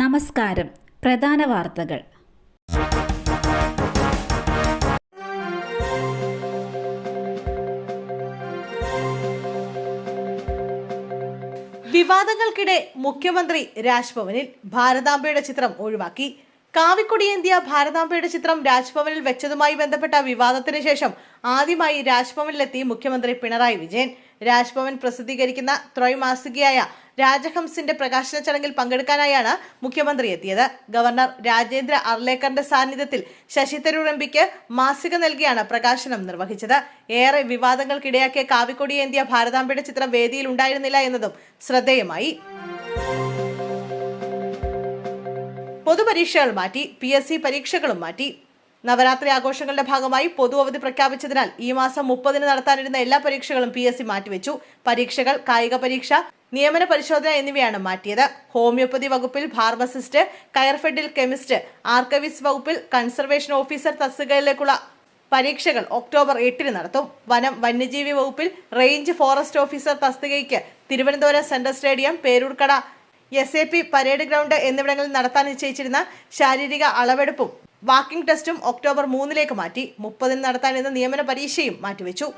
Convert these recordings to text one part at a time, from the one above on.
നമസ്കാരം. പ്രധാന വാർത്തകൾ. വിവാദങ്ങൾക്കിടെ മുഖ്യമന്ത്രി രാജ്ഭവനിൽ ഭാരതാംബയുടെ ചിത്രം ഒഴിവാക്കി. കാവിക്കൊടിയേന്തിയ ഭാരതാംബയുടെ ചിത്രം രാജ്ഭവനിൽ വെച്ചതുമായി ബന്ധപ്പെട്ട വിവാദത്തിന് ശേഷം ആദ്യമായി രാജ്ഭവനിലെത്തി മുഖ്യമന്ത്രി പിണറായി വിജയൻ. രാജ്ഭവൻ പ്രസിദ്ധീകരിക്കുന്ന ത്രൈമാസികയായ രാജഹംസിന്റെ പ്രകാശന ചടങ്ങിൽ പങ്കെടുക്കാനായാണ് മുഖ്യമന്ത്രി എത്തിയത്. ഗവർണർ രാജേന്ദ്ര അർലേക്കറിന്റെ സാന്നിധ്യത്തിൽ ശശി തരൂർ എം പിക്ക് മാസിക നൽകിയാണ് പ്രകാശനം നിർവഹിച്ചത്. ഏറെ വിവാദങ്ങൾക്കിടയാക്കിയ കാവിക്കൊടിയേന്തിയ ഭാരതാംബയുടെ ചിത്രം വേദിയിൽ ഉണ്ടായിരുന്നില്ല എന്നതും ശ്രദ്ധേയമായി. പൊതുപരീക്ഷകൾ മാറ്റി പി എസ് സി പരീക്ഷകളും മാറ്റി. നവരാത്രി ആഘോഷങ്ങളുടെ ഭാഗമായി പൊതു അവധി പ്രഖ്യാപിച്ചതിനാൽ ഈ മാസം മുപ്പതിന് നടത്താനിരുന്ന എല്ലാ പരീക്ഷകളും പി എസ് സി മാറ്റിവെച്ചു. പരീക്ഷകൾ കായിക പരീക്ഷ നിയമന പരിശോധന എന്നിവയാണ് മാറ്റിയത്. ഹോമിയോപ്പതി വകുപ്പിൽ ഫാർമസിസ്റ്റ് കയർഫെഡിൽ കെമിസ്റ്റ് ആർക്കവിസ്റ്റ് വകുപ്പിൽ കൺസർവേഷൻ ഓഫീസർ തസ്തികയിലേക്കുള്ള പരീക്ഷകൾ ഒക്ടോബർ എട്ടിന് നടത്തും. വനം വന്യജീവി വകുപ്പിൽ range forest officer തസ്തികയ്ക്ക് Thiruvananthapuram central stadium Peroorkada S A P parade ground എന്നിവിടങ്ങളിൽ നടത്താൻ നിശ്ചയിച്ചിരുന്ന ശാരീരിക അളവെടുപ്പും വാക്കിംഗ് ടെസ്റ്റും ഒക്ടോബർ മൂന്നിലേക്ക് മാറ്റി മുപ്പതിന് നടത്താനിരുന്ന നിയമന പരീക്ഷയും മാറ്റിവെച്ചു.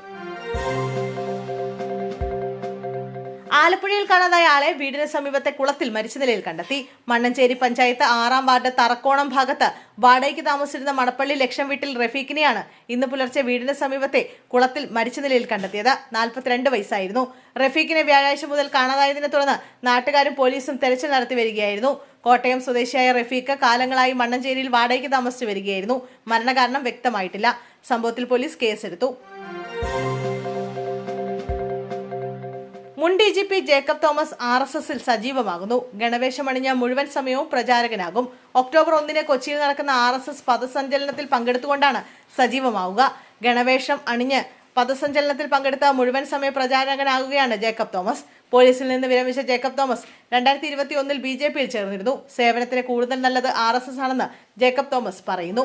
ആലപ്പുഴയിൽ കാണാതായ ആളെ വീടിന് സമീപത്തെ കുളത്തിൽ മരിച്ച നിലയിൽ കണ്ടെത്തി. മണ്ണഞ്ചേരി പഞ്ചായത്ത് ആറാം വാർഡ് തറക്കോണം ഭാഗത്ത് വാടകയ്ക്ക് താമസിച്ചിരുന്ന മണപ്പള്ളി ലക്ഷം വീട്ടിൽ റഫീഖിനെയാണ് ഇന്ന് പുലർച്ചെ വീടിന് സമീപത്തെ കുളത്തിൽ മരിച്ച നിലയിൽ കണ്ടെത്തിയത്. നാൽപ്പത്തിരണ്ട് വയസ്സായിരുന്നു. റഫീഖിനെ വ്യാഴാഴ്ച മുതൽ കാണാതായതിനെ തുടർന്ന് നാട്ടുകാരും പോലീസും തെരച്ചിൽ നടത്തി വരികയായിരുന്നു. കോട്ടയം സ്വദേശിയായ റഫീഖ് കാലങ്ങളായി മണ്ണഞ്ചേരിയിൽ വാടകയ്ക്ക് താമസിച്ചു വരികയായിരുന്നു. മരണകാരണം വ്യക്തമായിട്ടില്ല. സംഭവത്തിൽ പോലീസ് കേസെടുത്തു. മുൻ D G P Jacob Thomas R S എസിൽ സജീവമാകുന്നു. ഗണവേഷമണിഞ്ഞ മുഴുവൻ സമയവും പ്രചാരകനാകും. ഒക്ടോബർ ഒന്നിന് കൊച്ചിയിൽ നടക്കുന്ന ആർ എസ് എസ് പദസഞ്ചലനത്തിൽ പങ്കെടുത്തുകൊണ്ടാണ് സജീവമാവുക. ഗണവേഷം അണിഞ്ഞ് പദസഞ്ചലനത്തിൽ പങ്കെടുത്ത മുഴുവൻ സമയ പ്രചാരകനാകുകയാണ് ജേക്കബ് തോമസ്. പോലീസിൽ നിന്ന് വിരമിച്ച ജേക്കബ് തോമസ് രണ്ടായിരത്തി ഇരുപത്തി ഒന്നിൽ ബി ജെ പിയിൽ ചേർന്നിരുന്നു. സേവനത്തിന് കൂടുതൽ നല്ലത് ആർ എസ് എസ് ആണെന്ന് ജേക്കബ് തോമസ് പറയുന്നു.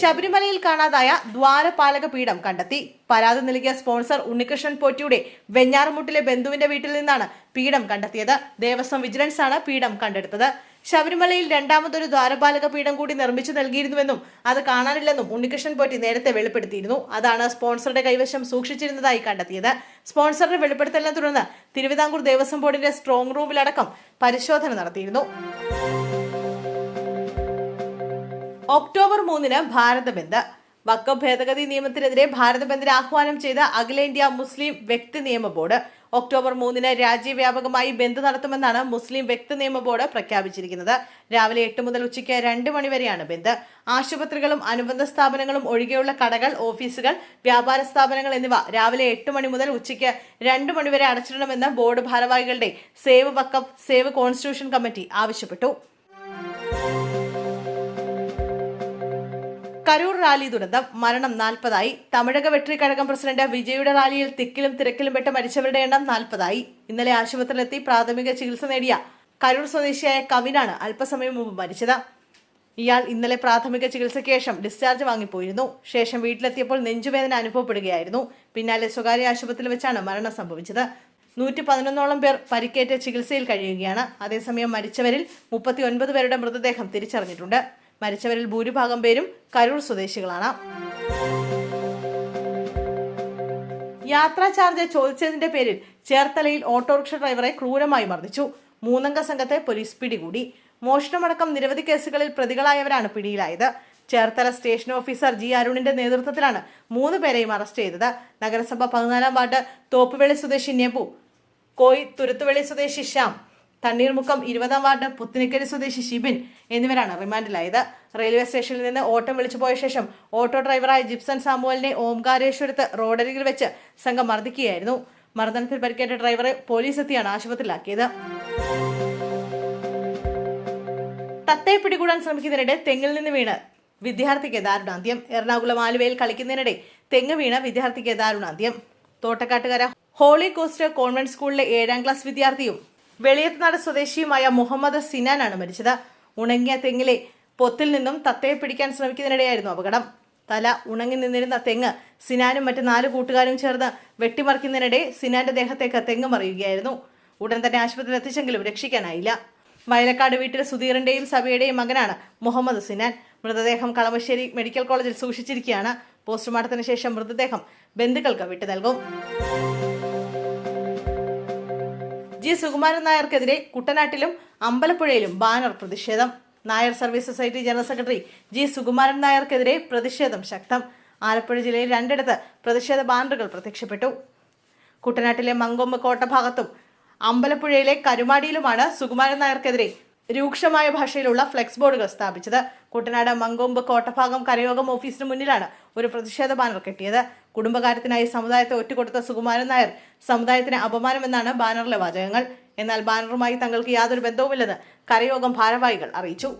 ശബരിമലയിൽ കാണാതായ ദ്വാരപാലക പീഠം കണ്ടെത്തി. പരാതി നൽകിയ സ്പോൺസർ ഉണ്ണികൃഷ്ണൻ പോറ്റിയുടെ വെഞ്ഞാറമുട്ടിലെ ബന്ധുവിന്റെ വീട്ടിൽ നിന്നാണ് പീഠം കണ്ടെത്തിയത്. ദേവസ്വം ആണ് പീഠം കണ്ടെടുത്തത്. ശബരിമലയിൽ രണ്ടാമതൊരു ദ്വാരപാലക പീഠം കൂടി നിർമ്മിച്ചു നൽകിയിരുന്നുവെന്നും അത് കാണാനില്ലെന്നും ഉണ്ണികൃഷ്ണൻ പോറ്റി നേരത്തെ വെളിപ്പെടുത്തിയിരുന്നു. അതാണ് സ്പോൺസറുടെ കൈവശം സൂക്ഷിച്ചിരുന്നതായി കണ്ടെത്തിയത്. സ്പോൺസറുടെ വെളിപ്പെടുത്തലിനെ തുടർന്ന് തിരുവിതാംകൂർ ദേവസ്വം ബോർഡിന്റെ സ്ട്രോങ് റൂമിലടക്കം പരിശോധന നടത്തിയിരുന്നു. ഒക്ടോബർ മൂന്നിന് ഭാരത ബന്ദ് വക്കം ഭേദഗതി നിയമത്തിനെതിരെ ഭാരത ബന്ദിന് ആഹ്വാനം ചെയ്ത അഖിലേന്ത്യാ മുസ്ലിം വ്യക്തി നിയമ ബോർഡ്. ഒക്ടോബർ മൂന്നിന് രാജ്യവ്യാപകമായി ബന്ദ് നടത്തുമെന്നാണ് മുസ്ലിം വ്യക്തി നിയമ ബോർഡ് പ്രഖ്യാപിച്ചിരിക്കുന്നത്. രാവിലെ എട്ട് മുതൽ ഉച്ചയ്ക്ക് രണ്ട് മണിവരെയാണ് ബന്ദ്. ആശുപത്രികളും അനുബന്ധ സ്ഥാപനങ്ങളും ഒഴികെയുള്ള കടകൾ ഓഫീസുകൾ വ്യാപാര സ്ഥാപനങ്ങൾ എന്നിവ രാവിലെ എട്ട് മണി മുതൽ ഉച്ചയ്ക്ക് രണ്ട് മണിവരെ അടച്ചിടണമെന്ന് ബോർഡ് ഭാരവാഹികളുടെ save Waqf save constitution committee ആവശ്യപ്പെട്ടു. കരൂർ റാലി ദുരന്തം. മരണം നാൽപ്പതായി. തമിഴക വെട്രി കഴകം പ്രസിഡന്റ് വിജയുടെ റാലിയിൽ തിക്കിലും തിരക്കിലും പെട്ട് മരിച്ചവരുടെ എണ്ണം നാൽപ്പതായി. ഇന്നലെ ആശുപത്രിയിലെത്തി പ്രാഥമിക ചികിത്സ നേടിയ കരൂർ സ്വദേശിയായ കവിനാണ് അല്പസമയം മുമ്പ് മരിച്ചത്. ഇയാൾ ഇന്നലെ പ്രാഥമിക ചികിത്സയ്ക്ക് ശേഷം ഡിസ്ചാർജ് വാങ്ങിപ്പോയിരുന്നു. ശേഷം വീട്ടിലെത്തിയപ്പോൾ നെഞ്ചുവേദന അനുഭവപ്പെടുകയായിരുന്നു. പിന്നാലെ സ്വകാര്യ ആശുപത്രിയിൽ വെച്ചാണ് മരണം സംഭവിച്ചത്. നൂറ്റി പതിനൊന്നോളം പേർ പരിക്കേറ്റ് ചികിത്സയിൽ കഴിയുകയാണ്. അതേസമയം മരിച്ചവരിൽ മുപ്പത്തി ഒൻപത് പേരുടെ മൃതദേഹം തിരിച്ചറിഞ്ഞിട്ടുണ്ട്. മരിച്ചവരിൽ ഭൂരിഭാഗം പേരും കരൂർ സ്വദേശികളാണ്. യാത്രാ ചാർജ് ചോദിച്ചതിന്റെ പേരിൽ ചേർത്തലയിൽ ഓട്ടോറിക്ഷ ഡ്രൈവറെ ക്രൂരമായി മർദ്ദിച്ചു. മൂന്നംഗ സംഘത്തെ പോലീസ് പിടികൂടി. മോഷണമടക്കം നിരവധി കേസുകളിൽ പ്രതികളായവരാണ് പിടിയിലായത്. ചേർത്തല സ്റ്റേഷൻ ഓഫീസർ ജി അരുണിന്റെ നേതൃത്വത്തിലാണ് മൂന്ന് പേരെയും അറസ്റ്റ് ചെയ്തത്. നഗരസഭ പതിനാലാം വാർഡ് തോപ്പുവെളി സ്വദേശി നെബു കോയി തുരുത്തുവെളി സ്വദേശി ശ്യാം തണ്ണീർമുക്കം ഇരുപതാം വാർഡ് പുത്തിനിക്കരി സ്വദേശി ഷിബിൻ എന്നിവരാണ് റിമാൻഡിലായത്. റെയിൽവേ സ്റ്റേഷനിൽ നിന്ന് ഓട്ടം വിളിച്ചു പോയ ശേഷം ഓട്ടോ ഡ്രൈവറായ ജിപ്സൺ സാമുവലിനെ ഓംകാരേശ്വരത്ത് റോഡരികിൽ വെച്ച് സംഘം മർദ്ദിക്കുകയായിരുന്നു. മർദ്ദനത്തിൽ പരിക്കേറ്റ ഡ്രൈവറെ പോലീസ് എത്തിയാണ് ആശുപത്രിയിലാക്കിയത്. തത്തയെ പിടികൂടാൻ ശ്രമിക്കുന്നതിനിടെ തെങ്ങിൽ നിന്ന് വീണ് വിദ്യാർത്ഥിക്ക് ദാരുണാന്ത്യം. എറണാകുളം ആലുവയിൽ കളിക്കുന്നതിനിടെ തെങ്ങ് വീണ വിദ്യാർത്ഥിക്ക് ദാരുണാന്ത്യം. തോട്ടക്കാട്ടുകര ഹോളി കോസ്റ്റ് കോൺവെന്റ് സ്കൂളിലെ ഏഴാം ക്ലാസ് വിദ്യാർത്ഥിയും വെളിയത്തുനാട് സ്വദേശിയുമായ മുഹമ്മദ് സിനാനാണ് മരിച്ചത്. ഉണങ്ങിയ തെങ്ങിലെ പൊത്തിൽ നിന്നും തത്തയെ പിടിക്കാൻ ശ്രമിക്കുന്നതിനിടെയായിരുന്നു അപകടം. തല ഉണങ്ങി നിന്നിരുന്ന തെങ്ങ് സിനാനും മറ്റ് നാല് കൂട്ടുകാരും ചേർന്ന് വെട്ടിമറിക്കുന്നതിനിടെ സിനാന്റെ ദേഹത്തേക്ക് തെങ്ങ് മറിയുകയായിരുന്നു. ഉടൻ തന്നെ ആശുപത്രിയിൽ എത്തിച്ചെങ്കിലും രക്ഷിക്കാനായില്ല. വയലക്കാട് വീട്ടിലെ സുധീറിന്റെയും സബിയുടെയും മകനാണ് മുഹമ്മദ് സിനാൻ. മൃതദേഹം കളമശ്ശേരി മെഡിക്കൽ കോളേജിൽ സൂക്ഷിച്ചിരിക്കുകയാണ്. പോസ്റ്റ്മോർട്ടത്തിന് ശേഷം മൃതദേഹം ബന്ധുക്കൾക്ക് വിട്ടു നൽകും ജി സുകുമാരൻ നായർക്കെതിരെ കുട്ടനാട്ടിലും അമ്പലപ്പുഴയിലും ബാനർ പ്രതിഷേധം. Nair service society general secretary G Sukumaran നായർക്കെതിരെ പ്രതിഷേധം ശക്തം. ആലപ്പുഴ ജില്ലയിൽ രണ്ടിടത്ത് പ്രതിഷേധ ബാനറുകൾ പ്രത്യക്ഷപ്പെട്ടു. കുട്ടനാട്ടിലെ മങ്കൊമ്പ് കോട്ട ഭാഗത്തും അമ്പലപ്പുഴയിലെ കരുമാടിയിലുമാണ് സുകുമാരൻ നായർക്കെതിരെ രൂക്ഷമായ ഭാഷയിലുള്ള ഫ്ലെക്സ് ബോർഡുകൾ സ്ഥാപിച്ചത്. കുട്ടനാട് മങ്കൊമ്പ് കോട്ടഭാഗം കരയോഗം ഓഫീസിന് മുന്നിലാണ് ഒരു പ്രതിഷേധ ബാനർ കെട്ടിയത്. കുടുംബകാര്യത്തിനായി സമുദായത്തെ ഒറ്റുകൊടുത്ത സുകുമാരൻ നായർ സമുദായത്തിന് അപമാനമെന്നാണ് ബാനറിലെ വാചകങ്ങൾ. എന്നാൽ ബാനറുമായി തങ്ങൾക്ക് യാതൊരു ബന്ധവുമില്ലെന്ന് കരയോഗം ഭാരവാഹികൾ അറിയിച്ചു.